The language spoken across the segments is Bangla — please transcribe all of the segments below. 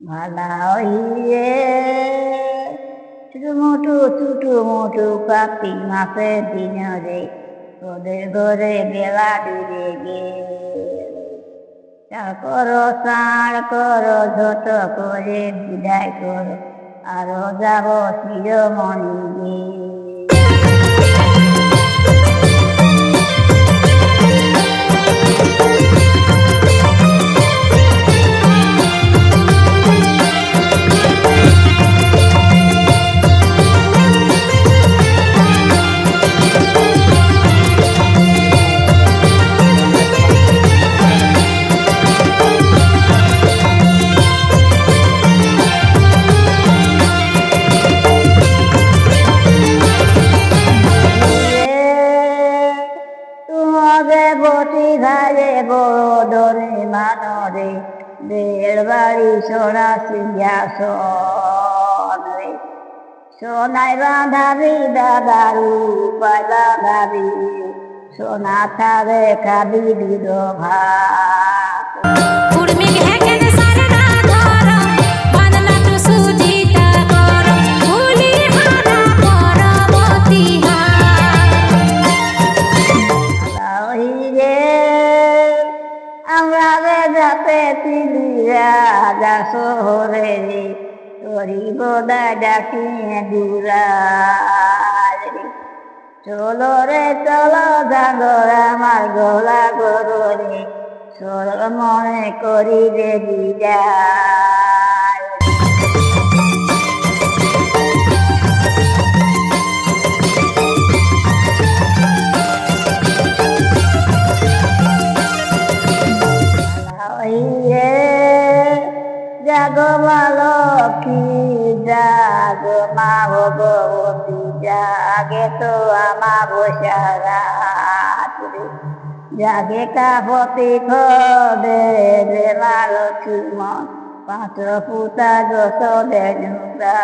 ভালা হইয়ে ছোটো মোটু ছোটো মোটু পাপি মাপে দিন রে ওদের ঘরে বেলা ডুবে গে চাল করো সাড় করো ঝট করে বিদায় করো, আরও যাব শিরমণি গে তোমাদের বটি ধারে বড় দরে মানরে বেল বাড়ি সোনা সিংহাসন রে সোনাই বাঁধাবি দাদারু, উপায় বাঁধাবি, সোনা থারে খাবি দুধ ভাত যাতে তিলি রাজা শহরে রে তোরি বোদা ডাকিয়ে দুরাজ চলো রে, চলো জাগর আমার গলা গরো সর মনে করি রে বিদায়। হইয়ে জাগো লক্ষ্মী জাগো, মা ভগবতী জাগে তো আমা বসারা জাগে কাপতি খদে রে মা লক্ষ্মণ পাঁচ পুতা দশ দেনুরা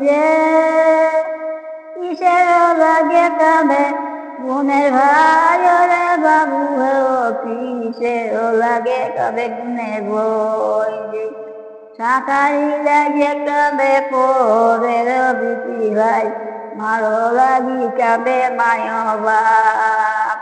রে কিসের লাগে তবে গুণের ভাই রে বাবু কিসের লাগে তবে গুণের বই রে সাঁতারি লাগে তবে পরে রবি ভাই মারো লাগি কাবে মায় বাপ